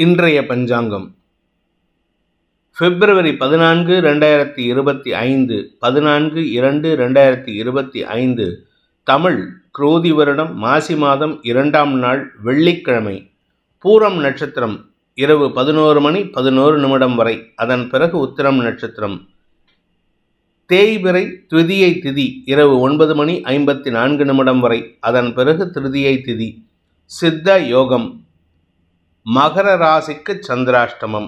இன்றைய பஞ்சாங்கம். பிப்ரவரி பதினான்கு ரெண்டாயிரத்தி இருபத்தி ஐந்து. பதினான்கு இரண்டு ரெண்டாயிரத்தி இருபத்தி ஐந்து. தமிழ் குரோதி வருடம் மாசி மாதம் இரண்டாம் நாள் வெள்ளிக்கிழமை. பூரம் நட்சத்திரம் இரவு பதினோரு மணி பதினோரு நிமிடம் வரை. அதன் பிறகு உத்திரம் நட்சத்திரம். தேய்பிறை திருதியை திதி இரவு ஒன்பது மணி ஐம்பத்தி நான்கு நிமிடம் வரை. அதன் பிறகு திருதியை திதி. சித்த யோகம் மகர ராசிக்கு சந்திராஷ்டமம்.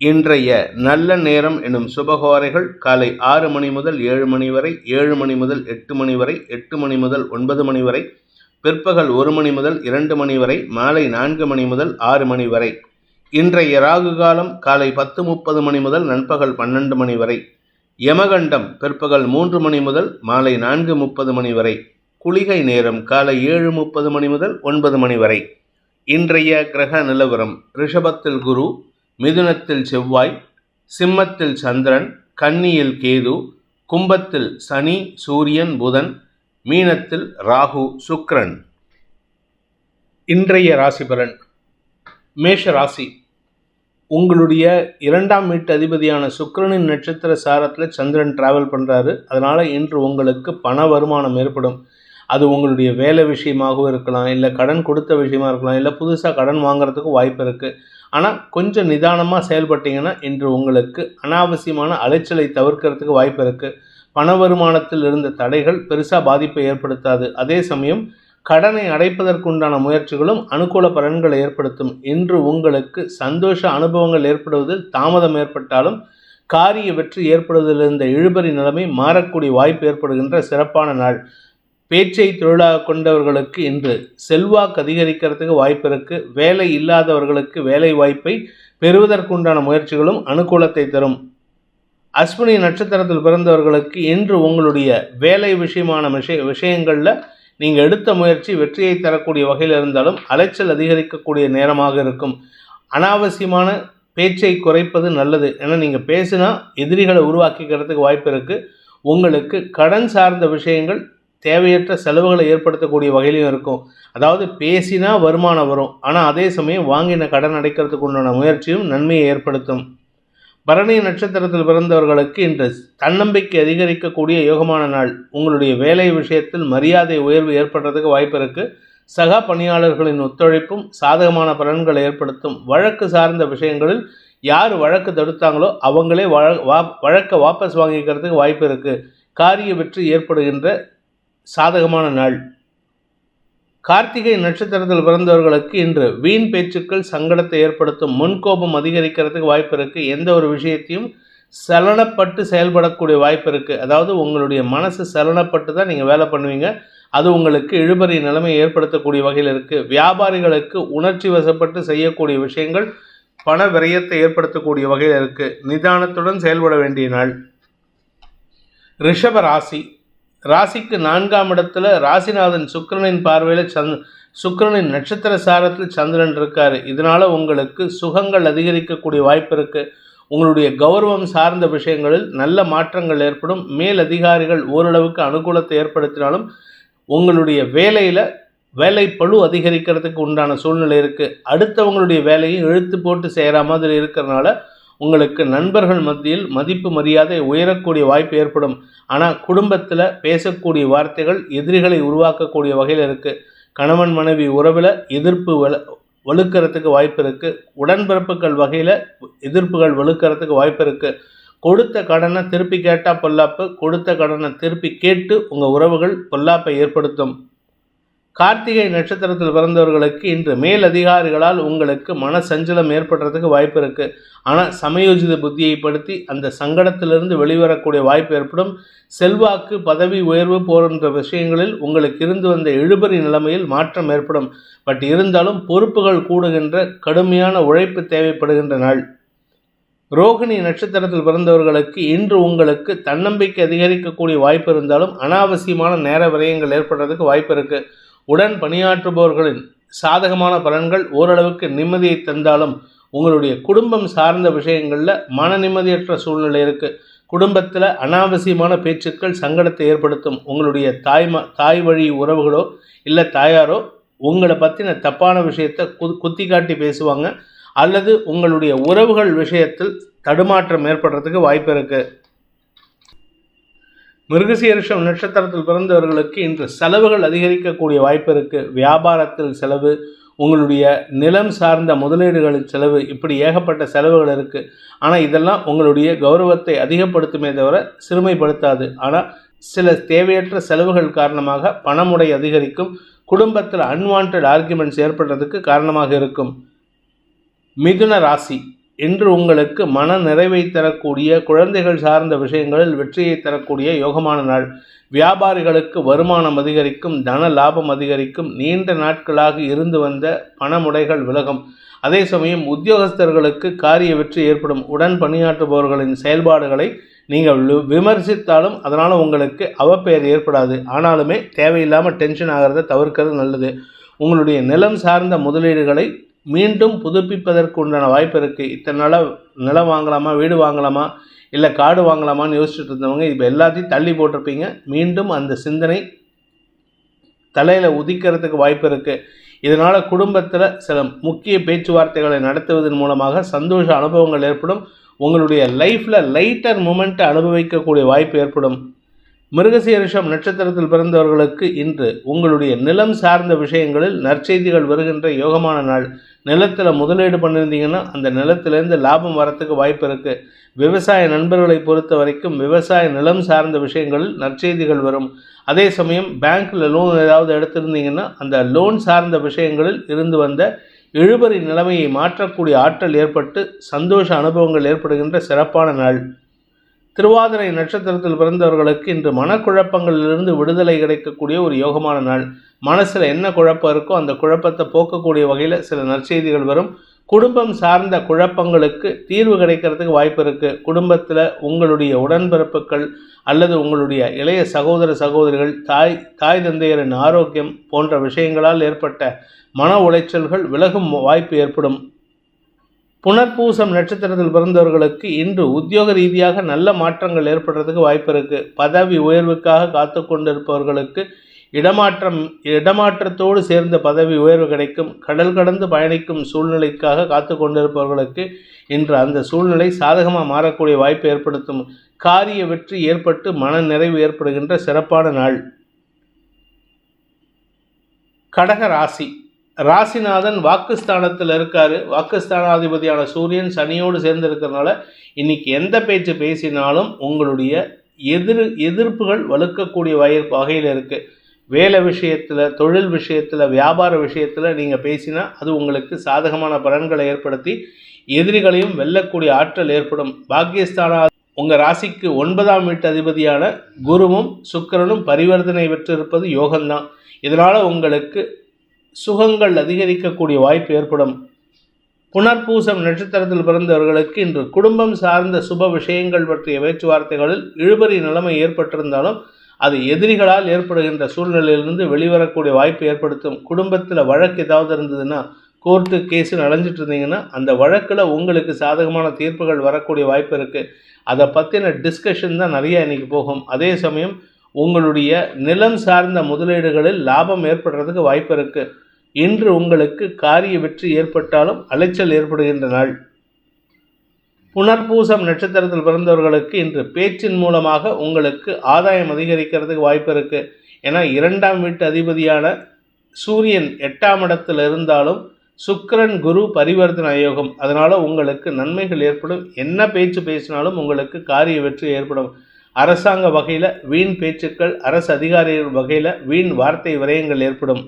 இன்றைய நல்ல நேரம் எனும் சுபகோரைகள் காலை ஆறு மணி முதல் ஏழு மணி வரை ஏழு மணி முதல் எட்டு மணி வரை எட்டு மணி முதல் ஒன்பது மணி வரை பிற்பகல் ஒரு மணி முதல் இரண்டு மணி வரை மாலை நான்கு மணி முதல் ஆறு மணி வரை. இன்றைய ராகு காலம் காலை பத்து முப்பது மணி முதல் நண்பகல் பன்னெண்டு மணி வரை. யமகண்டம் பிற்பகல் மூன்று மணி முதல் மாலை நான்கு முப்பது மணி வரை. குளிகை நேரம் காலை ஏழு முப்பது மணி முதல் ஒன்பது மணி வரை. இன்றைய கிரக நிலவரம். ரிஷபத்தில் குரு மிதுனத்தில் செவ்வாய் சிம்மத்தில் சந்திரன் கன்னியில் கேது கும்பத்தில் சனி சூரியன் புதன் மீனத்தில் ராகு சுக்ரன் இன்றைய ராசி பலன். மேஷ ராசி. உங்களுடைய இரண்டாம் வீட்டு அதிபதியான சுக்கரனின் நட்சத்திர சாரத்தில் சந்திரன் டிராவல் பண்ணுறாரு அதனால் இன்று உங்களுக்கு பண வருமானம் ஏற்படும். அது உங்களுடைய வேலை விஷயமாகவும் இருக்கலாம் இல்லை கடன் கொடுத்த விஷயமா இருக்கலாம் இல்லை புதுசாக கடன் வாங்குறதுக்கு வாய்ப்பு இருக்குது ஆனால் கொஞ்சம் நிதானமாக செயல்பட்டீங்கன்னா இன்று உங்களுக்கு அனாவசியமான அலைச்சலை தவிர்க்கிறதுக்கு வாய்ப்பு இருக்குது பண வருமானத்தில் இருந்த தடைகள் பெருசாக பாதிப்பை ஏற்படுத்தாது. அதே சமயம் கடனை அடைப்பதற்குண்டான முயற்சிகளும் அனுகூல பலன்களை ஏற்படுத்தும். இன்று உங்களுக்கு சந்தோஷ அனுபவங்கள் ஏற்படுவதில் தாமதம் ஏற்பட்டாலும் காரிய வெற்றி ஏற்படுவதில் இருந்த இழுபறி நிலைமை மாறக்கூடிய வாய்ப்பு ஏற்படுகின்ற சிறப்பான நாள். பேச்சை தொழிலாக கொண்டவர்களுக்கு இன்று செல்வாக்கு அதிகரிக்கிறதுக்கு வாய்ப்பு இருக்குது வேலை இல்லாதவர்களுக்கு வேலை வாய்ப்பை பெறுவதற்குண்டான முயற்சிகளும் அனுகூலத்தை தரும். அஸ்வினி நட்சத்திரத்தில் பிறந்தவர்களுக்கு இன்று உங்களுடைய வேலை விஷயமான விஷய விஷயங்களில் நீங்கள் எடுத்த முயற்சி வெற்றியை தரக்கூடிய வகையில் இருந்தாலும் அலைச்சல் அதிகரிக்கக்கூடிய நேரமாக இருக்கும். அனாவசியமான பேச்சை குறைப்பது நல்லது ஏன்னா நீங்கள் பேசினா எதிரிகளை உருவாக்கிக்கிறதுக்கு வாய்ப்பு இருக்குது உங்களுக்கு கடன் சார்ந்த விஷயங்கள் தேவையற்ற செலவுகளை ஏற்படுத்தக்கூடிய வகையிலையும் இருக்கும். அதாவது பேசினா வருமானம் வரும். ஆனால் அதே சமயம் வாங்கின கடன் அடைக்கிறதுக்கு உண்டான முயற்சியும் நன்மையை ஏற்படுத்தும். பரணி நட்சத்திரத்தில் பிறந்தவர்களுக்கு இன்று தன்னம்பிக்கை அதிகரிக்கக்கூடிய யோகமான நாள். உங்களுடைய வேலை விஷயத்தில் மரியாதை உயர்வு ஏற்படுறதுக்கு வாய்ப்பு இருக்குது சக பணியாளர்களின் ஒத்துழைப்பும் சாதகமான பலன்களை ஏற்படுத்தும். வழக்கு சார்ந்த விஷயங்களில் யார் வழக்கு தடுத்தாங்களோ அவங்களே வழ வா வழக்கை வாபஸ் வாங்கிக்கிறதுக்கு வாய்ப்பு இருக்குது காரிய வெற்றி ஏற்படுகின்ற சாதகமான நாள். கார்த்திகை நட்சத்திரத்தில் பிறந்தவர்களுக்கு இன்று வீண் பேச்சுக்கள் சங்கடத்தை ஏற்படுத்தும் முன்கோபம் அதிகரிக்கிறதுக்கு வாய்ப்பு இருக்குது எந்த ஒரு விஷயத்தையும் சலனப்பட்டு செயல்படக்கூடிய வாய்ப்பு இருக்குது அதாவது உங்களுடைய மனசு சலனப்பட்டு தான் நீங்கள் வேலை பண்ணுவீங்க. அது உங்களுக்கு இழுபறி நிலைமை ஏற்படுத்தக்கூடிய வகையில் இருக்குது வியாபாரிகளுக்கு உணர்ச்சி வசப்பட்டு செய்யக்கூடிய விஷயங்கள் பண விரயத்தை ஏற்படுத்தக்கூடிய வகையில் இருக்குது நிதானத்துடன் செயல்பட வேண்டிய நாள். ரிஷப ராசி. ராசிக்கு நான்காம் இடத்துல ராசிநாதன் சுக்கிரனின் பார்வையில் சந்த் சுக்கரனின் நட்சத்திர சாரத்தில் சந்திரன் இருக்கார். இதனால் உங்களுக்கு சுகங்கள் அதிகரிக்கக்கூடிய வாய்ப்பு இருக்குது உங்களுடைய கௌரவம் சார்ந்த விஷயங்களில் நல்ல மாற்றங்கள் ஏற்படும். மேல் அதிகாரிகள் ஓரளவுக்கு அனுகூலத்தை ஏற்படுத்தினாலும் உங்களுடைய வேலையில் வேலை பழு அதிகரிக்கிறதுக்கு உண்டான சூழ்நிலை இருக்குது அடுத்தவங்களுடைய வேலையை இழுத்து போட்டு செய்கிற மாதிரி இருக்கிறனால உங்களுக்கு நண்பர்கள் மத்தியில் மதிப்பு மரியாதை உயரக்கூடிய வாய்ப்பு ஏற்படும். ஆனால் குடும்பத்தில் பேசக்கூடிய வார்த்தைகள் எதிரிகளை உருவாக்கக்கூடிய வகையில் இருக்குது கணவன் மனைவி உறவில் எதிர்ப்பு வல வலுக்கிறதுக்கு வாய்ப்பு இருக்குது உடன்பிறப்புகள் வகையில் எதிர்ப்புகள் வலுக்கிறதுக்கு வாய்ப்பு இருக்குது கொடுத்த கடனை திருப்பி கேட்டால் பொல்லாப்பு கொடுத்த கடனை திருப்பி கேட்டு உங்கள் உறவுகள் பொல்லாப்பை ஏற்படுத்தும். கார்த்திகை நட்சத்திரத்தில் பிறந்தவர்களுக்கு இன்று மேல் அதிகாரிகளால் உங்களுக்கு மன சஞ்சலம் ஏற்படுறதுக்கு வாய்ப்பு இருக்குது ஆனால் சமயோஜித புத்தியை படுத்தி அந்த சங்கடத்திலிருந்து வெளிவரக்கூடிய வாய்ப்பு ஏற்படும். செல்வாக்கு பதவி உயர்வு போன்ற விஷயங்களில் உங்களுக்கு இருந்து வந்த இழுபறி நிலைமையில் மாற்றம் ஏற்படும். பட் இருந்தாலும் பொறுப்புகள் கூடுகின்ற கடுமையான உழைப்பு தேவைப்படுகின்ற நாள். ரோகிணி நட்சத்திரத்தில் பிறந்தவர்களுக்கு இன்று உங்களுக்கு தன்னம்பிக்கை அதிகரிக்கக்கூடிய வாய்ப்பு இருந்தாலும் அனாவசியமான நேர விரயங்கள் ஏற்படுறதுக்கு வாய்ப்பு இருக்குது உடன் பணியாற்றுபவர்களின் சாதகமான பலன்கள் ஓரளவுக்கு நிம்மதியை தந்தாலும் உங்களுடைய குடும்பம் சார்ந்த விஷயங்களில் மன நிம்மதியற்ற சூழ்நிலை இருக்குது குடும்பத்தில் அனாவசியமான பேச்சுக்கள் சங்கடத்தை ஏற்படுத்தும். உங்களுடைய தாய்மா தாய் வழி உறவுகளோ இல்லை தாயாரோ உங்களை பற்றின தப்பான விஷயத்தை கு குத்தி காட்டி பேசுவாங்க. அல்லது உங்களுடைய உறவுகள் விஷயத்தில் தடுமாற்றம் ஏற்படுறதுக்கு வாய்ப்பு இருக்குது மிருகசீரிஷம் நட்சத்திரத்தில் பிறந்தவர்களுக்கு இன்று செலவுகள் அதிகரிக்கக்கூடிய வாய்ப்பு இருக்கு. வியாபாரத்தில் செலவு உங்களுடைய நிலம் சார்ந்த முதலீடுகளின் செலவு இப்படி ஏகப்பட்ட செலவுகள் இருக்கு. ஆனால் இதெல்லாம் உங்களுடைய கௌரவத்தை அதிகப்படுத்துமே தவிர சிறுமைப்படுத்தாது. ஆனால் சில தேவையற்ற செலவுகள் காரணமாக பணமுடை அதிகரிக்கும். குடும்பத்தில் அன்வான்ட் ஆர்குமெண்ட்ஸ் ஏற்படுறதுக்கு காரணமாக இருக்கும். மிதுன ராசி. இன்று உங்களுக்கு மன நிறைவை தரக்கூடிய குழந்தைகள் சார்ந்த விஷயங்களில் வெற்றியை தரக்கூடிய யோகமான நாள். வியாபாரிகளுக்கு வருமானம் அதிகரிக்கும் தன லாபம் அதிகரிக்கும் நீண்ட நாட்களாக இருந்து வந்த பணமுடைகள் விலகும். அதே சமயம் உத்தியோகஸ்தர்களுக்கு காரிய வெற்றி ஏற்படும். உடன் பணியாற்றுபவர்களின் செயல்பாடுகளை நீங்கள் விமர்சித்தாலும் அதனால் உங்களுக்கு அவப்பெயர் ஏற்படாது. ஆனாலுமே தேவையில்லாமல் டென்ஷன் ஆகிறத தவிர்க்கிறது நல்லது. உங்களுடைய நிலம் சார்ந்த முதலீடுகளை மீண்டும் புதுப்பிப்பதற்கு உண்டான வாய்ப்பு இருக்குது இத்தனை நாளாக நிலம் வாங்கலாமா வீடு வாங்கலாமா இல்லை காடு வாங்கலாமான்னு யோசிச்சுட்டு இருந்தவங்க இப்போ எல்லாத்தையும் தள்ளி போட்டிருப்பீங்க. மீண்டும் அந்த சிந்தனை தலையில் உதிக்கிறதுக்கு வாய்ப்பு இருக்குது இதனால் குடும்பத்தில் சில முக்கிய பேச்சுவார்த்தைகளை நடத்துவதன் மூலமாக சந்தோஷ அனுபவங்கள் ஏற்படும். உங்களுடைய லைஃப்பில் லைட்டர் மூமெண்ட்டை அனுபவிக்கக்கூடிய வாய்ப்பு ஏற்படும். மிருகசீரிஷம் நட்சத்திரத்தில் பிறந்தவர்களுக்கு இன்று உங்களுடைய நிலம் சார்ந்த விஷயங்களில் நற்செய்திகள் வருகின்ற யோகமான நாள். நிலத்தில் முதலீடு பண்ணியிருந்தீங்கன்னா அந்த நிலத்திலேருந்து லாபம் வரத்துக்கு வாய்ப்பு இருக்குது விவசாய நண்பர்களை பொறுத்த வரைக்கும் விவசாய நிலம் சார்ந்த விஷயங்களில் நற்செய்திகள் வரும். அதே சமயம் பேங்க்கில் லோன் ஏதாவது எடுத்திருந்தீங்கன்னா அந்த லோன் சார்ந்த விஷயங்களில் இருந்து வந்த இழுபறி நிலைமையை மாற்றக்கூடிய ஆற்றல் ஏற்பட்டு சந்தோஷ அனுபவங்கள் ஏற்படுகின்ற சிறப்பான நாள். திருவாதிரை நட்சத்திரத்தில் பிறந்தவர்களுக்கு இன்று மனக்குழப்பங்களிலிருந்து விடுதலை கிடைக்கக்கூடிய ஒரு யோகமான நாள். மனசில் என்ன குழப்பம் இருக்கோ அந்த குழப்பத்தை போக்கக்கூடிய வகையில் சில நற்செய்திகள் வரும். குடும்பம் சார்ந்த குழப்பங்களுக்கு தீர்வு கிடைக்கிறதுக்கு வாய்ப்பு இருக்குது குடும்பத்தில் உங்களுடைய உடன்பிறப்புகள் அல்லது உங்களுடைய இளைய சகோதர சகோதரிகள் தாய் தாய் தந்தையரின் ஆரோக்கியம் போன்ற விஷயங்களால் ஏற்பட்ட மன உளைச்சல்கள் விலகும் வாய்ப்பு ஏற்படும். புனர்பூசம் நட்சத்திரத்தில் பிறந்தவர்களுக்கு இன்று உத்தியோக ரீதியாக நல்ல மாற்றங்கள் ஏற்படுறதுக்கு வாய்ப்பு இருக்குது பதவி உயர்வுக்காக காத்து கொண்டிருப்பவர்களுக்கு இடமாற்றம் இடமாற்றத்தோடு சேர்ந்த பதவி உயர்வு கிடைக்கும். கடல் கடந்து பயணிக்கும் சூழ்நிலைக்காக காத்து கொண்டிருப்பவர்களுக்கு இன்று அந்த சூழ்நிலை சாதகமாக மாறக்கூடிய வாய்ப்பு ஏற்படுத்தும். காரிய வெற்றி ஏற்பட்டு மன நிறைவு ஏற்படுகின்ற சிறப்பான நாள். கடக ராசி. ராசிநாதன் வாக்குஸ்தானத்தில் இருக்கார். வாக்குஸ்தானாதிபதியான சூரியன் சனியோடு சேர்ந்து இருக்கிறதுனால இன்னைக்கு எந்த பேச்சு பேசினாலும் உங்களுடைய எதிர் எதிர்ப்புகள் வலுக்கக்கூடிய வகை வகையில் இருக்குது வேலை விஷயத்தில் தொழில் விஷயத்தில் வியாபார விஷயத்தில் நீங்கள் பேசினா அது உங்களுக்கு சாதகமான பலன்களை ஏற்படுத்தி எதிரிகளையும் வெல்லக்கூடிய ஆற்றல் ஏற்படும். பாக்கியஸ்தானா உங்கள் ராசிக்கு ஒன்பதாம் வீட்டு அதிபதியான குருவும் சுக்கிரனும் பரிவர்த்தனை பெற்றிருப்பது யோகம்தான். இதனால் உங்களுக்கு சுகங்கள் அதிகரிக்கக்கூடிய வாய்ப்பு ஏற்படும். புனர்பூசம் நட்சத்திரத்தில் பிறந்தவர்களுக்கு இன்று குடும்பம் சார்ந்த சுப விஷயங்கள் பற்றிய பேச்சுவார்த்தைகளில் இழுபறி நிலைமை ஏற்பட்டிருந்தாலும் அது எதிரிகளால் ஏற்படுகின்ற சூழ்நிலையிலிருந்து வெளிவரக்கூடிய வாய்ப்பு ஏற்படுத்தும். குடும்பத்தில் வழக்கு ஏதாவது இருந்ததுன்னா கோர்ட்டு கேஸு நடந்துட்டு இருந்தீங்கன்னா அந்த வழக்கில் உங்களுக்கு சாதகமான தீர்ப்புகள் வரக்கூடிய வாய்ப்பு இருக்குது அதை பற்றின டிஸ்கஷன் தான் நிறைய இன்றைக்கி போகும். அதே சமயம் உங்களுடைய நிலம் சார்ந்த முதலீடுகளில் லாபம் ஏற்படுறதுக்கு வாய்ப்பு இருக்குது இன்று உங்களுக்கு காரிய வெற்றி ஏற்பட்டாலும் அலைச்சல் ஏற்படுகின்ற நாள். புனர்பூசம் நட்சத்திரத்தில் பிறந்தவர்களுக்கு இன்று பேச்சின் மூலமாக உங்களுக்கு ஆதாயம் அதிகரிக்கிறதுக்கு வாய்ப்பு இருக்குது ஏன்னா இரண்டாம் வீட்டு அதிபதியான சூரியன் எட்டாம் இடத்தில் இருந்தாலும் சுக்கரன் குரு பரிவர்த்தன யோகம் அதனால் உங்களுக்கு நன்மைகள் ஏற்படும். என்ன பேச்சு பேசினாலும் உங்களுக்கு காரிய வெற்றி ஏற்படும். அரசாங்க வகையில் வீண் பேச்சுக்கள் அரசு அதிகாரிகள் வகையில் வீண் வார்த்தை விரயங்கள் ஏற்படும்.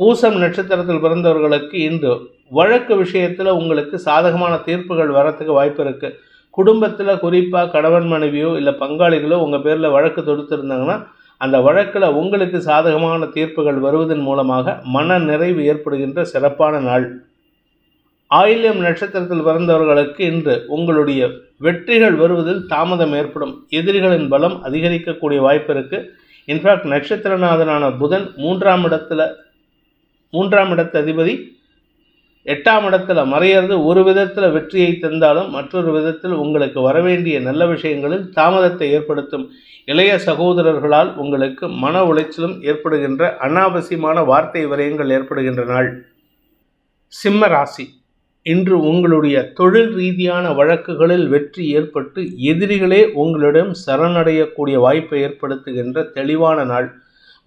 பூசம் நட்சத்திரத்தில் பிறந்தவர்களுக்கு இன்று வழக்கு விஷயத்தில் உங்களுக்கு சாதகமான தீர்ப்புகள் வரத்துக்கு வாய்ப்பு இருக்குது குடும்பத்தில் குறிப்பாக கணவன் மனைவியோ இல்லை பங்காளிகளோ உங்கள் பேரில் வழக்கு தொடுத்திருந்தாங்கன்னா அந்த வழக்கில் உங்களுக்கு சாதகமான தீர்ப்புகள் வருவதன் மூலமாக மன நிறைவு ஏற்படுகின்ற சிறப்பான நாள். ஆயில்யம் நட்சத்திரத்தில் பிறந்தவர்களுக்கு இன்று உங்களுடைய வெற்றிகள் வருவதில் தாமதம் ஏற்படும். எதிரிகளின் பலம் அதிகரிக்கக்கூடிய வாய்ப்பு இருக்குது இன்ஃபேக்ட் நட்சத்திரநாதனான புதன் மூன்றாம் இடத்துல மூன்றாம் இடத்து அதிபதி எட்டாம் இடத்துல மறையிறது ஒரு விதத்தில் வெற்றியை தந்தாலும் மற்றொரு விதத்தில் உங்களுக்கு வரவேண்டிய நல்ல விஷயங்களில் தாமதத்தை ஏற்படுத்தும். இளைய சகோதரர்களால் உங்களுக்கு மன உளைச்சலும் ஏற்படுகின்ற அனாவசியமான வார்த்தை விரயங்கள் ஏற்படுகின்ற நாள். சிம்ம ராசி. இன்று உங்களுடைய தொழில் ரீதியான வழக்குகளில் வெற்றி ஏற்பட்டு எதிரிகளே உங்களிடம் சரணடையக்கூடிய வாய்ப்பை ஏற்படுத்துகின்ற தெளிவான நாள்.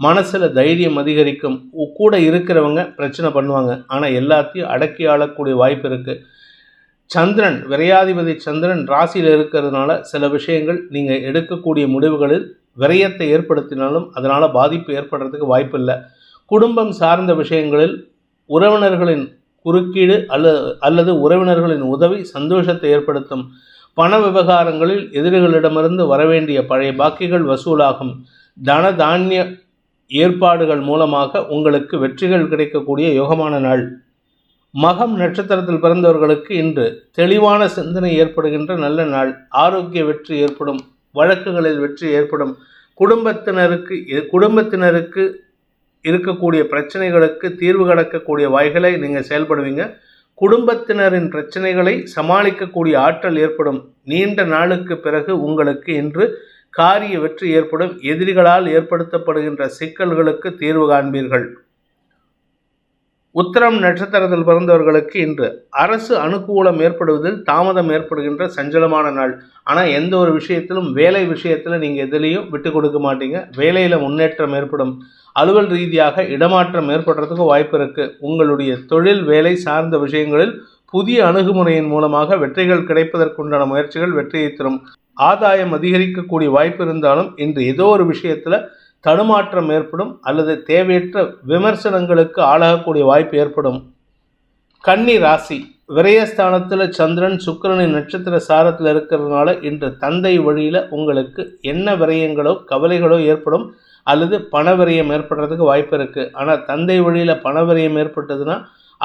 மனசில் தைரியம் அதிகரிக்கும். உ- கூட இருக்கிறவங்க பிரச்சனை பண்ணுவாங்க. ஆனால் எல்லாத்தையும் அடக்கி ஆளக்கூடிய வாய்ப்பு இருக்குது சந்திரன் விரையாதிபதி சந்திரன் ராசியில் இருக்கிறதுனால சில விஷயங்கள் நீங்கள் எடுக்கக்கூடிய முடிவுகளில் விரயத்தை ஏற்படுத்தினாலும் அதனால் பாதிப்பு ஏற்படுறதுக்கு வாய்ப்பு இல்லை. குடும்பம் சார்ந்த விஷயங்களில் உறவினர்களின் குறுக்கீடு அல்லது அல்லது உறவினர்களின் உதவி சந்தோஷத்தை ஏற்படுத்தும். பண விவகாரங்களில் எதிரிகளிடமிருந்து வரவேண்டிய பழைய பாக்கிகள் வசூலாகும். தன தானிய ஏற்பாடுகள் மூலமாக உங்களுக்கு வெற்றிகள் கிடைக்கக்கூடிய யோகமான நாள். மகம் நட்சத்திரத்தில் பிறந்தவர்களுக்கு இன்று தெளிவான சிந்தனை ஏற்படுகின்ற நல்ல நாள். ஆரோக்கிய வெற்றி ஏற்படும் வழக்குகளில் வெற்றி ஏற்படும். குடும்பத்தினருக்கு குடும்பத்தினருக்கு இருக்கக்கூடிய பிரச்சனைகளுக்கு தீர்வு கடக்கக்கூடிய வகைகளை நீங்கள் செயல்படுவீங்க. குடும்பத்தினரின் பிரச்சனைகளை சமாளிக்கக்கூடிய ஆற்றல் ஏற்படும். நீண்ட நாளுக்கு பிறகு உங்களுக்கு இன்று காரிய வெற்றி ஏற்படும் எதிரிகளால் ஏற்படுத்தப்படுகின்ற சிக்கல்களுக்கு தீர்வு காண்பீர்கள். உத்தரம் நட்சத்திரத்தில் பிறந்தவர்களுக்கு இன்று அரசு அனுகூலம் ஏற்படுவதில் தாமதம் ஏற்படுகின்ற சஞ்சலமான நாள். ஆனால் எந்த ஒரு விஷயத்திலும் வேலை விஷயத்தில் நீங்கள் எதுலேயும் விட்டு கொடுக்க மாட்டீங்க. வேலையில் முன்னேற்றம் ஏற்படும். அலுவல் ரீதியாக இடமாற்றம் ஏற்படுறதுக்கு வாய்ப்பு இருக்குது உங்களுடைய தொழில் வேலை சார்ந்த விஷயங்களில் புதிய அணுகுமுறையின் மூலமாக வெற்றிகள் கிடைப்பதற்குண்டான முயற்சிகள் வெற்றியை தரும். ஆதாயம் அதிகரிக்கக்கூடிய வாய்ப்பு இருந்தாலும் இன்று ஏதோ ஒரு விஷயத்தில் தடுமாற்றம் ஏற்படும் அல்லது தேவையற்ற விமர்சனங்களுக்கு ஆளாகக்கூடிய வாய்ப்பு ஏற்படும். கன்னி ராசி. விரயஸ்தானத்தில் சந்திரன் சுக்கிரனின் நட்சத்திர சாரத்தில் இருக்கிறதுனால இன்று தந்தை வழியில் உங்களுக்கு என்ன விரயங்களோ கவலைகளோ ஏற்படும் அல்லது பண விரயம் ஏற்படுறதுக்கு வாய்ப்பு இருக்குது ஆனால் தந்தை வழியில் பண விரயம் ஏற்பட்டதுன்னா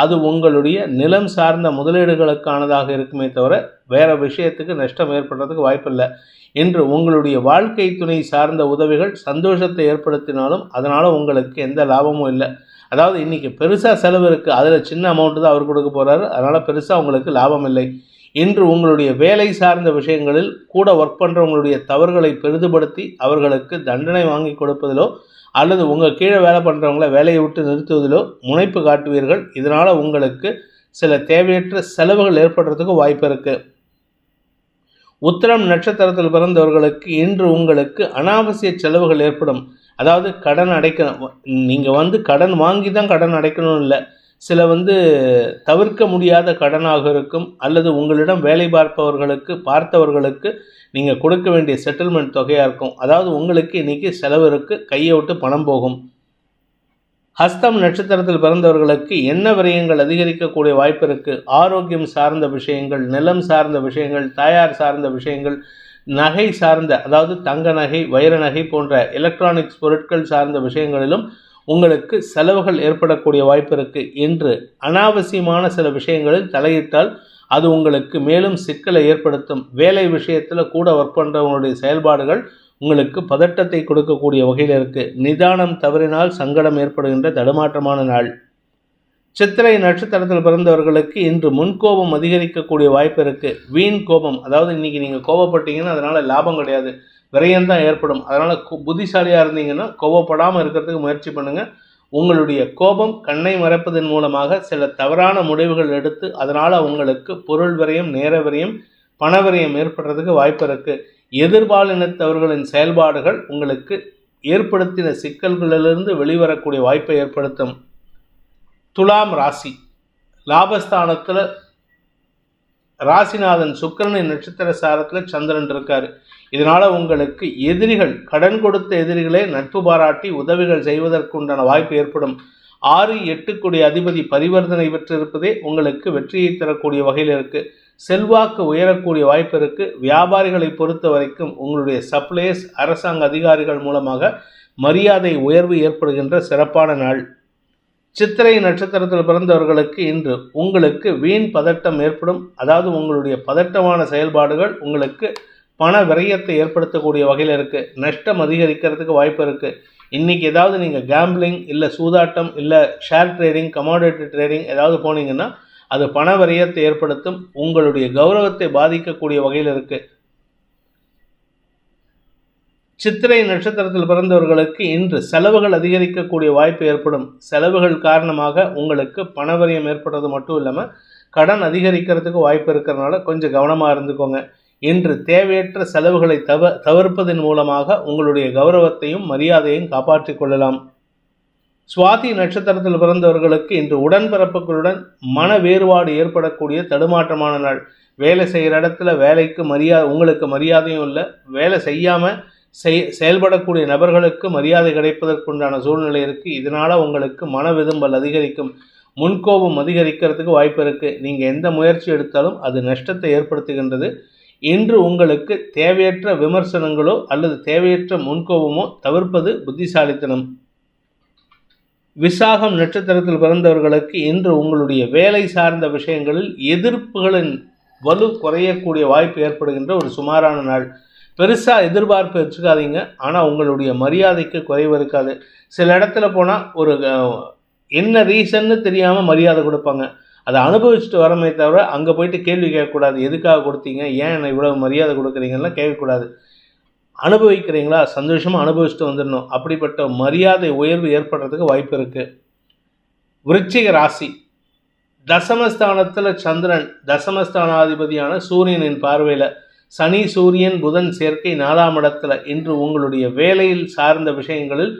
அது உங்களுடைய நிலம் சார்ந்த முதலீடுகளுக்கானதாக இருக்குமே தவிர வேறு விஷயத்துக்கு நஷ்டம் ஏற்படுறதுக்கு வாய்ப்பில்லை. இன்று உங்களுடைய வாழ்க்கை துணை சார்ந்த உதவிகள் சந்தோஷத்தை ஏற்படுத்தினாலும் அதனால் உங்களுக்கு எந்த லாபமும் இல்லை. அதாவது இன்றைக்கி பெருசாக செலவு இருக்குது அதில் சின்ன அமௌண்ட்டு தான் அவர் கொடுக்க போகிறாரு அதனால் பெருசாக உங்களுக்கு லாபம் இல்லை. இன்று உங்களுடைய வேலை சார்ந்த விஷயங்களில் கூட ஒர்க் பண்ணுறவங்களுடைய தவறுகளை பெரிதுபடுத்தி அவர்களுக்கு தண்டனை வாங்கி கொடுப்பதிலோ அல்லது உங்கள் கீழே வேலை பண்ணுறவங்கள வேலையை விட்டு நிறுத்துவதிலோ முனைப்பு காட்டுவீர்கள். இதனால் உங்களுக்கு சில தேவையற்ற செலவுகள் ஏற்படுறதுக்கு வாய்ப்பு இருக்குது உத்திரம் நட்சத்திரத்தில் பிறந்தவர்களுக்கு இன்று உங்களுக்கு அனாவசிய செலவுகள் ஏற்படும். அதாவது கடன் அடைக்கணும் நீங்கள் வந்து கடன் வாங்கி தான் கடன் அடைக்கணும் இல்லை. சில வந்து தவிர்க்க முடியாத கடனாக இருக்கும் அல்லது உங்களிடம் வேலை பார்ப்பவர்களுக்கு பார்த்தவர்களுக்கு நீங்கள் கொடுக்க வேண்டிய செட்டில்மெண்ட் தொகையாக இருக்கும். அதாவது உங்களுக்கு இன்றைக்கி செலவு இருக்குது கையை விட்டு பணம் போகும். ஹஸ்தம் நட்சத்திரத்தில் பிறந்தவர்களுக்கு என்ன விரயங்கள் அதிகரிக்கக்கூடிய வாய்ப்பு இருக்குது ஆரோக்கியம் சார்ந்த விஷயங்கள் நிலம் சார்ந்த விஷயங்கள் தாயார் சார்ந்த விஷயங்கள் நகை சார்ந்த அதாவது தங்க நகை வைர நகை போன்ற எலக்ட்ரானிக்ஸ் பொருட்கள் சார்ந்த விஷயங்களிலும் உங்களுக்கு செலவுகள் ஏற்படக்கூடிய வாய்ப்பு இருக்குது என்று அனாவசியமான சில விஷயங்களில் தலையிட்டால் அது உங்களுக்கு மேலும் சிக்கலை ஏற்படுத்தும். வேலை விஷயத்தில் கூட ஒர்க் பண்ணுறவங்களுடைய செயல்பாடுகள் உங்களுக்கு பதட்டத்தை கொடுக்கக்கூடிய வகையில் இருக்குது நிதானம் தவறினால் சங்கடம் ஏற்படுகின்ற தடுமாற்றமான நாள். சித்திரை நட்சத்திரத்தில் பிறந்தவர்களுக்கு இன்று முன்கோபம் அதிகரிக்கக்கூடிய வாய்ப்பு இருக்குது வீண் கோபம் அதாவது இன்றைக்கி நீங்கள் கோபப்பட்டீங்கன்னா அதனால் லாபம் கிடையாது. விரயம்தான் ஏற்படும். அதனால் புத்திசாலியாக இருந்தீங்கன்னா கோபப்படாமல் இருக்கிறதுக்கு முயற்சி பண்ணுங்கள் உங்களுடைய கோபம் கண்ணை மறைப்பதன் மூலமாக சில தவறான முடிவுகள் எடுத்து அதனால் உங்களுக்கு பொருள் விரயம் நேர விரயம் பண விரயம் ஏற்படுறதுக்கு வாய்ப்பு இருக்குது எதிர்பாலினத்தவர்களின் செயல்பாடுகள் உங்களுக்கு ஏற்படுத்தின சிக்கல்களிலிருந்து வெளிவரக்கூடிய வாய்ப்பை ஏற்படுத்தும். துலாம் ராசி. லாபஸ்தானத்தில் ராசிநாதன் சுக்கிரனின் நட்சத்திர சாரத்தில் சந்திரன் இருக்கார். இதனால் உங்களுக்கு எதிரிகள் கடன் கொடுத்த எதிரிகளே நட்பு பாராட்டி உதவிகள் செய்வதற்குண்டான வாய்ப்பு ஏற்படும். ஆறு எட்டுக்குடி அதிபதி பரிவர்த்தனை பெற்றிருப்பதே உங்களுக்கு வெற்றியை தரக்கூடிய வகையில் இருக்குது செல்வாக்கு உயரக்கூடிய வாய்ப்பு இருக்குது வியாபாரிகளை பொறுத்த வரைக்கும் உங்களுடைய சப்ளைஸ் அரசாங்க அதிகாரிகள் மூலமாக மரியாதை உயர்வு ஏற்படுகின்ற சிறப்பான நாள். சித்திரை நட்சத்திரத்தில் பிறந்தவர்களுக்கு இன்று உங்களுக்கு வீண் பதட்டம் ஏற்படும். அதாவது உங்களுடைய பதட்டமான செயல்பாடுகள் உங்களுக்கு பண விரயத்தை ஏற்படுத்தக்கூடிய வகையில் இருக்குது நஷ்டம் அதிகரிக்கிறதுக்கு வாய்ப்பு இருக்குது இன்றைக்கி ஏதாவது நீங்கள் கேம்பிளிங் இல்லை சூதாட்டம் இல்லை ஷேர் ட்ரேடிங் கமாடிட்டி ட்ரேடிங் ஏதாவது போனீங்கன்னா அது பண விரயத்தை ஏற்படுத்தும் உங்களுடைய கௌரவத்தை பாதிக்கக்கூடிய வகையில் இருக்குது சித்திரை நட்சத்திரத்தில் பிறந்தவர்களுக்கு இன்று செலவுகள் அதிகரிக்கக்கூடிய வாய்ப்பு ஏற்படும். செலவுகள் காரணமாக உங்களுக்கு பணவரியம் ஏற்படுறது மட்டும் இல்லாமல் கடன் அதிகரிக்கிறதுக்கு வாய்ப்பு இருக்கிறதுனால கொஞ்சம் கவனமாக இருந்துக்கோங்க. இன்று தேவையற்ற செலவுகளை தவ தவிர்ப்பதன் மூலமாக உங்களுடைய கௌரவத்தையும் மரியாதையும் காப்பாற்றிக் கொள்ளலாம். சுவாதி நட்சத்திரத்தில் பிறந்தவர்களுக்கு இன்று உடன்பிறப்புகளுடன் மன வேறுபாடு ஏற்படக்கூடிய தடுமாற்றமான நாள். வேலை செய்கிற இடத்துல வேலைக்கு மரியாதை உங்களுக்கு மரியாதையும் இல்லை. வேலை செய்யாமல் செய் செயல்படக்கூடிய நபர்களுக்கு மரியாதை கிடைப்பதற்குண்டான சூழ்நிலை இருக்குது இதனால் உங்களுக்கு மன விதும்பல் அதிகரிக்கும். முன்கோபம் அதிகரிக்கிறதுக்கு வாய்ப்பு இருக்குது நீங்கள் எந்த முயற்சி எடுத்தாலும் அது நஷ்டத்தை ஏற்படுத்துகின்றது. இன்று உங்களுக்கு தேவையற்ற விமர்சனங்களோ அல்லது தேவையற்ற முன்கோபமோ தவிர்ப்பது புத்திசாலித்தனம். விசாகம் நட்சத்திரத்தில் பிறந்தவர்களுக்கு இன்று உங்களுடைய வேலை சார்ந்த விஷயங்களில் எதிர்ப்புகளின் வலு குறையக்கூடிய வாய்ப்பு ஏற்படுகின்ற ஒரு சுமாரான நாள். பெருசாக எதிர்பார்ப்பு வச்சுக்காதீங்க. ஆனால் உங்களுடைய மரியாதைக்கு குறைவு இருக்காது. சில இடத்துல போனால் ஒரு என்ன ரீசன்னு தெரியாமல் மரியாதை கொடுப்பாங்க. அதை அனுபவிச்சுட்டு வரமே தவிர அங்கே போயிட்டு கேள்வி கேட்கக்கூடாது. எதுக்காக கொடுத்தீங்க? ஏன் என்னை இவ்வளவு மரியாதை கொடுக்குறீங்கலாம் கேட்கக்கூடாது. அனுபவிக்கிறீங்களா? சந்தோஷமாக அனுபவிச்சுட்டு வந்துடணும். அப்படிப்பட்ட மரியாதை உயர்வு ஏற்படுறதுக்கு வாய்ப்பு இருக்குது விருச்சிக ராசி. தசமஸ்தானத்தில் சந்திரன் தசமஸ்தானாதிபதியான சூரியனின் பார்வையில். சனி சூரியன் புதன் சேர்க்கை நாலாம் இடத்துல. இன்று உங்களுடைய வேலையில் சார்ந்த விஷயங்களில்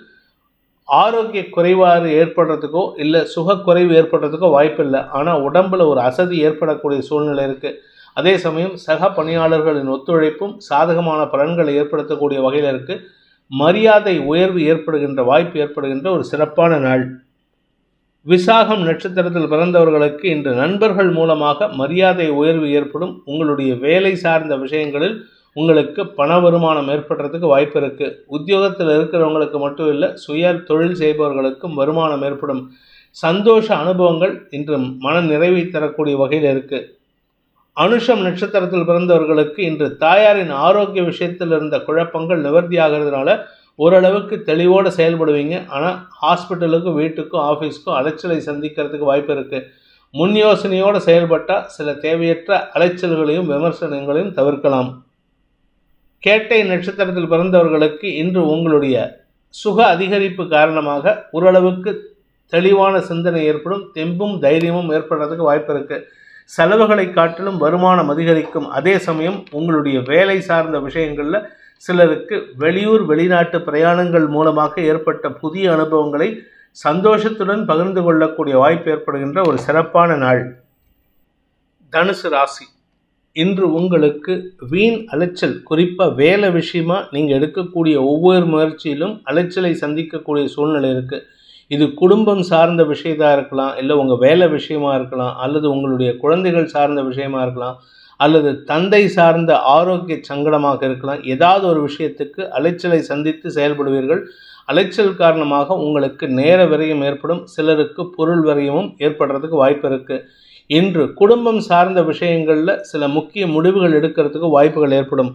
ஆரோக்கிய குறைவாறு ஏற்படுறதுக்கோ இல்லை சுகக்குறைவு ஏற்படுறதுக்கோ வாய்ப்பு இல்லை ஆனால் உடம்பில் ஒரு அசதி ஏற்படக்கூடிய சூழ்நிலை இருக்குது அதே சமயம் சக பணியாளர்களின் ஒத்துழைப்பும் சாதகமான பலன்களை ஏற்படுத்தக்கூடிய வகையில் இருக்குது மரியாதை உயர்வு ஏற்படுகின்ற வாய்ப்பு ஏற்படுகின்ற ஒரு சிறப்பான நாள். விசாகம் நட்சத்திரத்தில் பிறந்தவர்களுக்கு இன்று நண்பர்கள் மூலமாக மரியாதை உயர்வு ஏற்படும். உங்களுடைய வேலை சார்ந்த விஷயங்களில் உங்களுக்கு பண வருமானம் ஏற்படுறதுக்கு வாய்ப்பு இருக்குது உத்தியோகத்தில் இருக்கிறவங்களுக்கு மட்டும் இல்லை சுய தொழில் செய்பவர்களுக்கும் வருமானம் ஏற்படும். சந்தோஷ அனுபவங்கள் இன்று மன நிறைவை தரக்கூடிய வகையில் இருக்குது அனுஷம் நட்சத்திரத்தில் பிறந்தவர்களுக்கு இன்று தாயாரின் ஆரோக்கிய விஷயத்தில் இருந்த குழப்பங்கள் நிவர்த்தி ஆகிறதுனால ஓரளவுக்கு தெளிவோடு செயல்படுவீங்க. ஆனால் ஹாஸ்பிட்டலுக்கும் வீட்டுக்கும் ஆஃபீஸ்க்கும் அலைச்சலை சந்திக்கிறதுக்கு வாய்ப்பு இருக்குது முன் யோசனையோடு செயல்பட்டால் சில தேவையற்ற அலைச்சல்களையும் விமர்சனங்களையும் தவிர்க்கலாம். கேட்டை நட்சத்திரத்தில் பிறந்தவர்களுக்கு இன்று உங்களுடைய சுக அதிகரிப்பு காரணமாக ஓரளவுக்கு தெளிவான சிந்தனை ஏற்படும் தெம்பும் தைரியமும் ஏற்படுறதுக்கு வாய்ப்பு இருக்குது செலவுகளை காட்டிலும் வருமானம் அதிகரிக்கும். அதே சமயம் உங்களுடைய வேலை சார்ந்த விஷயங்களில் சிலருக்கு வெளியூர் வெளிநாட்டு பிரயாணங்கள் மூலமாக ஏற்பட்ட புதிய அனுபவங்களை சந்தோஷத்துடன் பகிர்ந்து கொள்ளக்கூடிய வாய்ப்பு ஏற்படுகின்ற ஒரு சிறப்பான நாள். தனுசு ராசி. இன்று உங்களுக்கு வீண் அலைச்சல் குறிப்பாக வேலை விஷயமா நீங்கள் எடுக்கக்கூடிய ஒவ்வொரு முயற்சியிலும் அலைச்சலை சந்திக்கக்கூடிய சூழ்நிலை இருக்குது இது குடும்பம் சார்ந்த விஷயத்தாக இருக்கலாம் இல்லை உங்கள் வேலை விஷயமா இருக்கலாம் அல்லது உங்களுடைய குழந்தைகள் சார்ந்த விஷயமா இருக்கலாம் அல்லது தந்தை சார்ந்த ஆரோக்கிய சங்கடமாக இருக்கலாம் ஏதாவது ஒரு விஷயத்துக்கு அலைச்சலை சந்தித்து செயல்படுவீர்கள். அலைச்சல் காரணமாக உங்களுக்கு நேர விரயம் ஏற்படும் சிலருக்கு பொருள் விரயமும் ஏற்படுறதுக்கு வாய்ப்பு இருக்குது இன்று குடும்பம் சார்ந்த விஷயங்களில் சில முக்கிய முடிவுகள் எடுக்கிறதுக்கு வாய்ப்புகள் ஏற்படும்.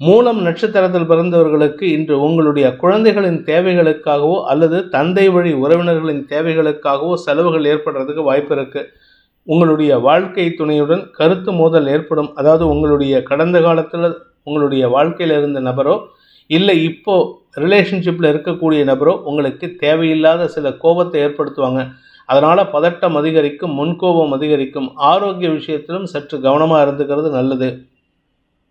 மூலம் நட்சத்திரத்தில் பிறந்தவர்களுக்கு இன்று உங்களுடைய குழந்தைகளின் தேவைகளுக்காகவோ அல்லது தந்தை வழி உறவினர்களின் தேவைகளுக்காகவோ செலவுகள் ஏற்படுறதுக்கு வாய்ப்பு இருக்குது உங்களுடைய வாழ்க்கை துணையுடன் கருத்து மோதல் ஏற்படும். அதாவது உங்களுடைய கடந்த காலத்தில் உங்களுடைய வாழ்க்கையில் இருந்த நபரோ இல்லை இப்போ ரிலேஷன்ஷிப்பில் இருக்கக்கூடிய நபரோ உங்களுக்கு தேவையில்லாத சில கோபத்தை ஏற்படுத்துவாங்க. அதனால் பதட்டம் அதிகரிக்கும் முன்கோபம் அதிகரிக்கும். ஆரோக்கிய விஷயத்திலும் சற்று கவனமாக இருந்துக்கிறது நல்லது.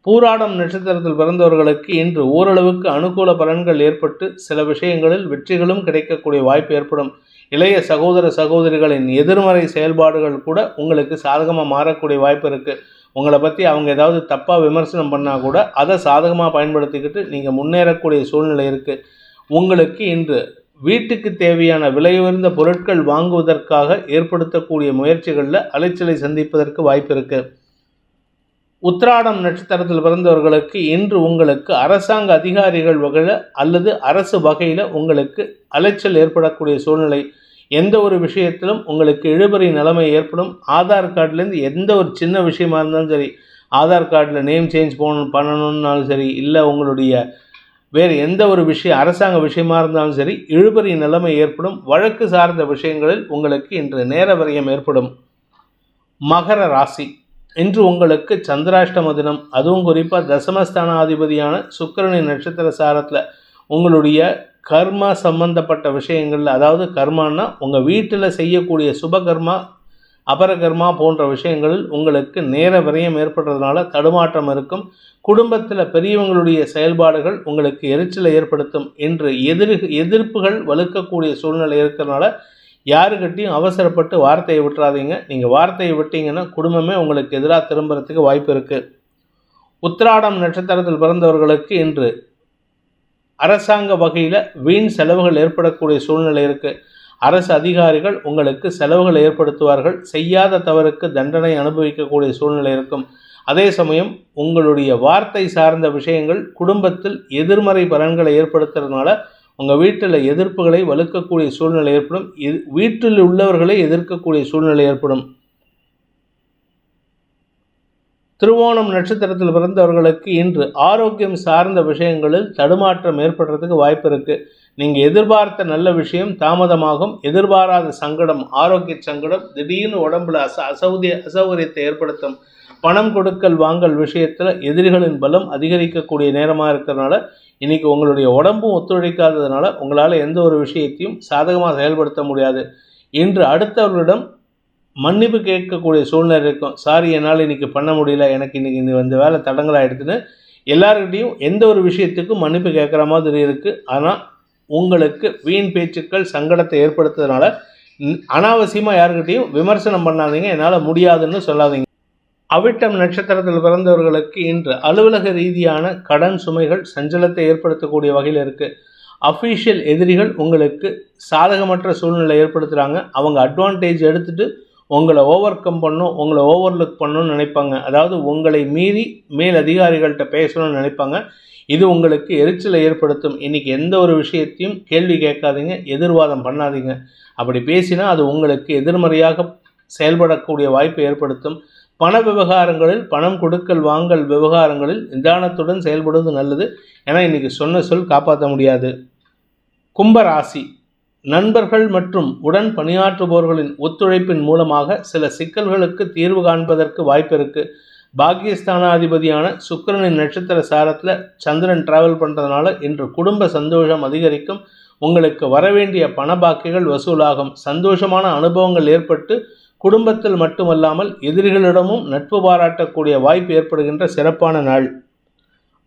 பூராடம் நட்சத்திரத்தில் பிறந்தவர்களுக்கு இன்று ஓரளவுக்கு அனுகூல பலன்கள் ஏற்பட்டு சில விஷயங்களில் வெற்றிகளும் கிடைக்கக்கூடிய வாய்ப்பு ஏற்படும். இளைய சகோதர சகோதரிகளின் எதிர்மறை செயல்பாடுகள் கூட உங்களுக்கு சாதகமாக மாறக்கூடிய வாய்ப்பு இருக்குது உங்களை பற்றி அவங்க ஏதாவது தப்பாக விமர்சனம் பண்ணால் கூட அதை சாதகமாக பயன்படுத்திக்கிட்டு நீங்கள் முன்னேறக்கூடிய சூழ்நிலை இருக்குது உங்களுக்கு இன்று வீட்டுக்கு தேவையான விலையுயர்ந்த பொருட்கள் வாங்குவதற்காக ஏற்படுத்தக்கூடிய முயற்சிகளில் அலைச்சலை சந்திப்பதற்கு வாய்ப்பு இருக்குது உத்திராடம் நட்சத்திரத்தில் பிறந்தவர்களுக்கு இன்று உங்களுக்கு அரசாங்க அதிகாரிகள் வகையில் அல்லது அரசு வகையில் உங்களுக்கு அலைச்சல் ஏற்படக்கூடிய சூழ்நிலை. எந்த ஒரு விஷயத்திலும் உங்களுக்கு இழுபறி நிலைமை ஏற்படும். ஆதார் கார்டுலேருந்து எந்த ஒரு சின்ன விஷயமா இருந்தாலும் சரி ஆதார் கார்டில் நேம் சேஞ்ச் போகணும் பண்ணணும்னாலும் சரி இல்லை உங்களுடைய வேறு எந்த ஒரு விஷயம் அரசாங்க விஷயமா இருந்தாலும் சரி இழுபறி நிலைமை ஏற்படும். வழக்கு சார்ந்த விஷயங்களில் உங்களுக்கு இன்று நேர விரயம் ஏற்படும். மகர ராசி. இன்று உங்களுக்கு சந்திராஷ்டம தினம். அதுவும் குறிப்பாக தசமஸ்தானாதிபதியான சுக்கரனின் நட்சத்திர சாரத்தில் உங்களுடைய கர்மா சம்பந்தப்பட்ட விஷயங்களில் அதாவது கர்மான்னா உங்கள் வீட்டில் செய்யக்கூடிய சுபகர்மா அபரகர்மா போன்ற விஷயங்களில் உங்களுக்கு நேர விரயம் ஏற்படுறதுனால தடுமாற்றம் இருக்கும். குடும்பத்தில் பெரியவங்களுடைய செயல்பாடுகள் உங்களுக்கு எரிச்சலை ஏற்படுத்தும் என்று எதிர் எதிர்ப்புகள் வலுக்கக்கூடிய சூழ்நிலை இருக்கிறதுனால யாருக்கிட்டையும் அவசரப்பட்டு வார்த்தையை விட்டுறாதீங்க. நீங்கள் வார்த்தையை விட்டீங்கன்னா குடும்பமே உங்களுக்கு எதிராக திரும்புறதுக்கு வாய்ப்பு இருக்குது உத்திராடம் நட்சத்திரத்தில் பிறந்தவர்களுக்கு இன்று அரசாங்க வகையில் வீண் செலவுகள் ஏற்படக்கூடிய சூழ்நிலை இருக்குது அரசு அதிகாரிகள் உங்களுக்கு செலவுகள் ஏற்படுத்துவார்கள். செய்யாத தவறுக்கு தண்டனை அனுபவிக்கக்கூடிய சூழ்நிலை இருக்கும். அதே சமயம் உங்களுடைய வார்த்தை சார்ந்த விஷயங்கள் குடும்பத்தில் எதிர்மறை பலன்களை ஏற்படுத்துறதுனால உங்கள் வீட்டில் எதிர்ப்புகளை வலுக்கக்கூடிய சூழ்நிலை ஏற்படும். இது வீட்டில் உள்ளவர்களை எதிர்க்கக்கூடிய சூழ்நிலை ஏற்படும். திருவோணம் நட்சத்திரத்தில் பிறந்தவர்களுக்கு இன்று ஆரோக்கியம் சார்ந்த விஷயங்களில் தடுமாற்றம் ஏற்படுறதுக்கு வாய்ப்பு இருக்குது நீங்கள் எதிர்பார்த்த நல்ல விஷயம் தாமதமாகும். எதிர்பாராத சங்கடம் ஆரோக்கிய சங்கடம் திடீர்னு உடம்புல அச அசௌதிய அசௌகரியத்தை ஏற்படுத்தும். பணம் கொடுக்கல் வாங்கல் விஷயத்தில் எதிரிகளின் பலம் அதிகரிக்கக்கூடிய நேரமாக இருக்கிறதுனால இன்றைக்கி உங்களுடைய உடம்பும் ஒத்துழைக்காததுனால உங்களால் எந்த ஒரு விஷயத்தையும் சாதகமாக செயல்படுத்த முடியாது. இன்று அடுத்தவர்களிடம் மன்னிப்பு கேட்கக்கூடிய சூழ்நிலை இருக்கும். சாரி என்னால் இன்றைக்கி பண்ண முடியல. எனக்கு இன்றைக்கி இந்த இந்த வேலை தடங்களாகிடுதுன்னு எல்லாருக்கிட்டையும் எந்த ஒரு விஷயத்துக்கும் மன்னிப்பு கேட்குற மாதிரி இருக்குது ஆனால் உங்களுக்கு வீண் பேச்சுக்கள் சங்கடத்தை ஏற்படுத்துறதுனால அனாவசியமாக யாருக்கிட்டையும் விமர்சனம் பண்ணாதீங்க. என்னால் முடியாதுன்னு சொல்லாதீங்க. அவிட்டம் நட்சத்திரத்தில் பிறந்தவர்களுக்கு இன்று அலுவலக ரீதியான கடன் சுமைகள் சஞ்சலத்தை ஏற்படுத்தக்கூடிய வகையில் இருக்குது அஃபீஷியல் எதிரிகள் உங்களுக்கு சாதகமற்ற சூழ்நிலை ஏற்படுத்துகிறாங்க அவங்க அட்வான்டேஜ் எடுத்துகிட்டு உங்களை ஓவர் கம் பண்ணும் உங்களை ஓவர்லுக் பண்ணணும்னு நினைப்பாங்க. அதாவது உங்களை மீறி மேல் அதிகாரிகள்கிட்ட பேசணும்னு நினைப்பாங்க. இது உங்களுக்கு எரிச்சலை ஏற்படுத்தும். இன்றைக்கி எந்த ஒரு விஷயத்தையும் கேள்வி கேட்காதீங்க எதிர்வாதம் பண்ணாதீங்க. அப்படி பேசினா அது உங்களுக்கு எதிர்மறையாக செயல்படக்கூடிய வாய்ப்பை ஏற்படுத்தும். பண விவகாரங்களில் பணம் கொடுக்கல் வாங்கல் விவகாரங்களில் நிதானத்துடன் செயல்படுவது நல்லது. ஏன்னா இன்றைக்கி சொன்ன சொல் காப்பாற்ற முடியாது. கும்பராசி. நண்பர்கள் மற்றும் உடன் பணியாற்றுபவர்களின் ஒத்துழைப்பின் மூலமாக சில சிக்கல்களுக்கு தீர்வு காண்பதற்கு வாய்ப்பு இருக்குது பாக்கியஸ்தானாதிபதியான சுக்கிரனின் நட்சத்திர சாரத்தில் சந்திரன் டிராவல் பண்ணுறதுனால இன்று குடும்ப சந்தோஷம் அதிகரிக்கும். உங்களுக்கு வரவேண்டிய பண பாக்கிகள் வசூலாகும். சந்தோஷமான அனுபவங்கள் ஏற்பட்டு குடும்பத்தில் மட்டுமல்லாமல் எதிரிகளிடமும் நட்பு பாராட்டக்கூடிய வாய்ப்பு ஏற்படுகின்ற சிறப்பான நாள்.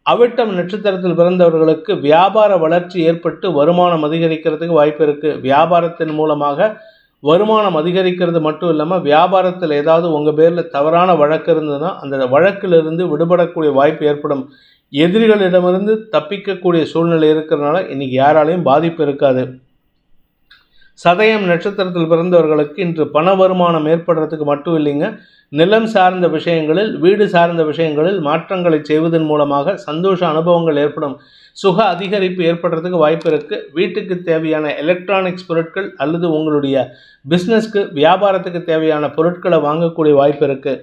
அவிட்டம் நட்சத்திரத்தில் பிறந்தவர்களுக்கு வியாபார வளர்ச்சி ஏற்பட்டு வருமானம் அதிகரிக்கிறதுக்கு வாய்ப்பு இருக்குது வியாபாரத்தின் மூலமாக வருமானம் அதிகரிக்கிறது மட்டும் இல்லாமல் வியாபாரத்தில் ஏதாவது உங்கள் பேரில் தவறான வழக்கு இருந்ததுன்னா அந்த வழக்கிலிருந்து விடுபடக்கூடிய வாய்ப்பு ஏற்படும். எதிரிகளிடமிருந்து தப்பிக்கக்கூடிய சூழ்நிலை இருக்கிறதுனால இன்றைக்கி யாராலையும் பாதிப்பு இருக்காது. சதயம் நட்சத்திரத்தில் பிறந்தவர்களுக்கு இன்று பண வருமானம் ஏற்படுறதுக்கு மட்டும் இல்லைங்க. நிலம் சார்ந்த விஷயங்களில் வீடு சார்ந்த விஷயங்களில் மாற்றங்களை செய்வதன் மூலமாக சந்தோஷ அனுபவங்கள் ஏற்படும். சுக அதிகரிப்பு ஏற்படுறதுக்கு வாய்ப்பு இருக்குது வீட்டுக்கு தேவையான எலக்ட்ரானிக்ஸ் பொருட்கள் அல்லது உங்களுடைய பிஸ்னஸ்க்கு வியாபாரத்துக்கு தேவையான பொருட்களை வாங்கக்கூடிய வாய்ப்பு இருக்குது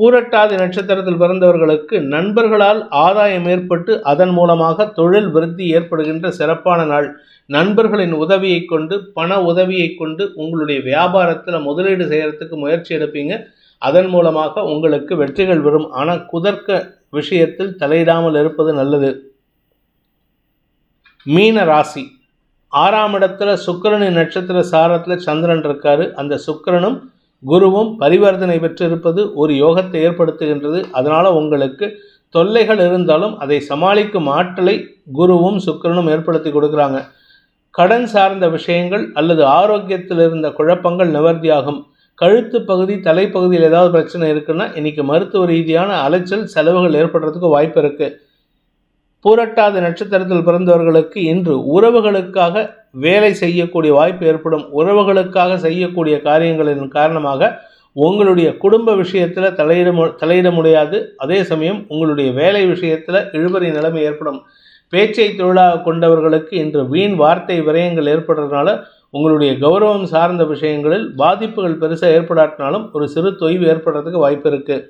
பூரட்டாதி நட்சத்திரத்தில் பிறந்தவர்களுக்கு நண்பர்களால் ஆதாயம் ஏற்பட்டு அதன் மூலமாக தொழில் விருத்தி ஏற்படுகின்ற சிறப்பான நாள். நண்பர்களின் உதவியை கொண்டு பண உதவியை கொண்டு உங்களுடைய வியாபாரத்தில் முதலீடு செய்கிறதுக்கு முயற்சி எடுப்பீங்க. அதன் மூலமாக உங்களுக்கு வெற்றிகள் வரும். ஆனால் குதர்க்க விஷயத்தில் தலையிடாமல் இருப்பது நல்லது. மீன ராசி. ஆறாம் இடத்துல சுக்கரனின் நட்சத்திர சாரத்தில் சந்திரன் இருக்காரு. அந்த சுக்கிரனும் குருவும் பரிவர்த்தனை பெற்றிருப்பது ஒரு யோகத்தை ஏற்படுத்துகின்றது. அதனால் உங்களுக்கு தொல்லைகள் இருந்தாலும் அதை சமாளிக்கும் ஆற்றலை குருவும் சுக்கிரனும் ஏற்படுத்தி கொடுக்குறாங்க. கடன் சார்ந்த விஷயங்கள் அல்லது ஆரோக்கியத்தில் இருந்த குழப்பங்கள் நிவர்த்தியாகும். கழுத்து பகுதி தலைப்பகுதியில் ஏதாவது பிரச்சனை இருக்குன்னா இன்றைக்கி மருத்துவ ரீதியான அலைச்சல் செலவுகள் ஏற்படுறதுக்கு வாய்ப்பு இருக்குது பூரட்டாத நட்சத்திரத்தில் பிறந்தவர்களுக்கு இன்று உறவுகளுக்காக வேலை செய்யக்கூடிய வாய்ப்பு ஏற்படும். உறவுகளுக்காக செய்யக்கூடிய காரியங்களின் காரணமாக உங்களுடைய குடும்ப விஷயத்தில் தலையிட மு தலையிட முடியாது. அதே சமயம் உங்களுடைய வேலை விஷயத்தில் இழுபறி நிலைமை ஏற்படும். பேச்சை தொழிலாக கொண்டவர்களுக்கு இன்று வீண் வார்த்தை விரயங்கள் ஏற்படுறதுனால உங்களுடைய கௌரவம் சார்ந்த விஷயங்களில் பாதிப்புகள் பெருசாக ஏற்படாட்டினாலும் ஒரு சிறு தொய்வு ஏற்படுறதுக்கு வாய்ப்பு இருக்குது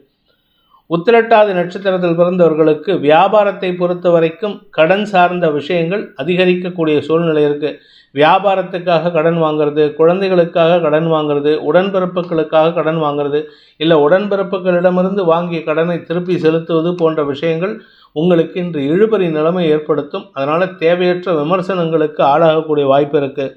உத்திரட்டாதி நட்சத்திரத்தில் பிறந்தவர்களுக்கு வியாபாரத்தை பொறுத்த வரைக்கும் கடன் சார்ந்த விஷயங்கள் அதிகரிக்கக்கூடிய சூழ்நிலை இருக்குது வியாபாரத்துக்காக கடன் வாங்குறது குழந்தைகளுக்காக கடன் வாங்குறது உடன்பிறப்புகளுக்காக கடன் வாங்குறது இல்லை உடன்பிறப்புகளிடமிருந்து வாங்கிய கடனை திருப்பி செலுத்துவது போன்ற விஷயங்கள் உங்களுக்கு இன்று இழுபறி நிலைமை ஏற்படுத்தும். அதனால் தேவையற்ற விமர்சனங்களுக்கு ஆளாகக்கூடிய வாய்ப்பு இருக்குது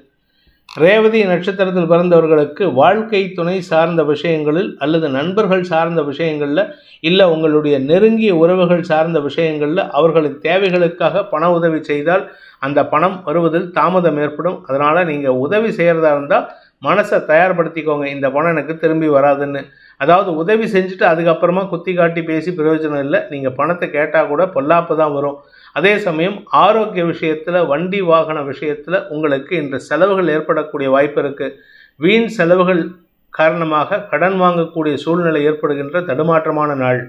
ரேவதி நட்சத்திரத்தில் பிறந்தவர்களுக்கு வாழ்க்கை துணை சார்ந்த விஷயங்களில் அல்லது நண்பர்கள் சார்ந்த விஷயங்களில் இல்லை உங்களுடைய நெருங்கிய உறவுகள் சார்ந்த விஷயங்களில் அவர்களின் தேவைகளுக்காக பண உதவி செய்தால் அந்த பணம் வருவதில் தாமதம் ஏற்படும். அதனால் நீங்கள் உதவி செய்கிறதா இருந்தால் மனசை தயார்படுத்திக்கோங்க. இந்த பணம் எனக்கு திரும்பி வராதுன்னு. அதாவது உதவி செஞ்சுட்டு அதுக்கப்புறமா குத்தி காட்டி பேசி பிரயோஜனம் இல்லை. நீங்கள் பணத்தை கேட்டால் கூட பொல்லாப்பு தான் வரும். அதே சமயம் ஆரோக்கிய விஷயத்தில் வண்டி வாகன விஷயத்தில் உங்களுக்கு இன்று செலவுகள் ஏற்படக்கூடிய வாய்ப்பு இருக்குது வீண் செலவுகள் காரணமாக கடன் வாங்கக்கூடிய சூழ்நிலை ஏற்படுகின்ற தடுமாற்றமான நாள்.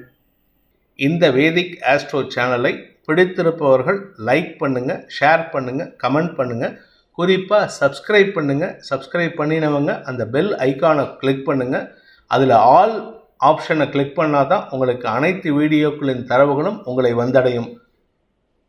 இந்த வேதிக் ஆஸ்ட்ரோ சேனலை பிடித்திருப்பவர்கள் லைக் பண்ணுங்கள் ஷேர் பண்ணுங்கள் கமெண்ட் பண்ணுங்கள் குறிப்பாக சப்ஸ்கிரைப் பண்ணுங்கள் சப்ஸ்கிரைப் பண்ணினவங்க அந்த பெல் ஐக்கானை கிளிக் பண்ணுங்கள் அதில் ஆல் ஆப்ஷனை கிளிக் பண்ணால் தான் உங்களுக்கு அனைத்து வீடியோக்களின் தரவுகளும் உங்களை வந்தடையும்.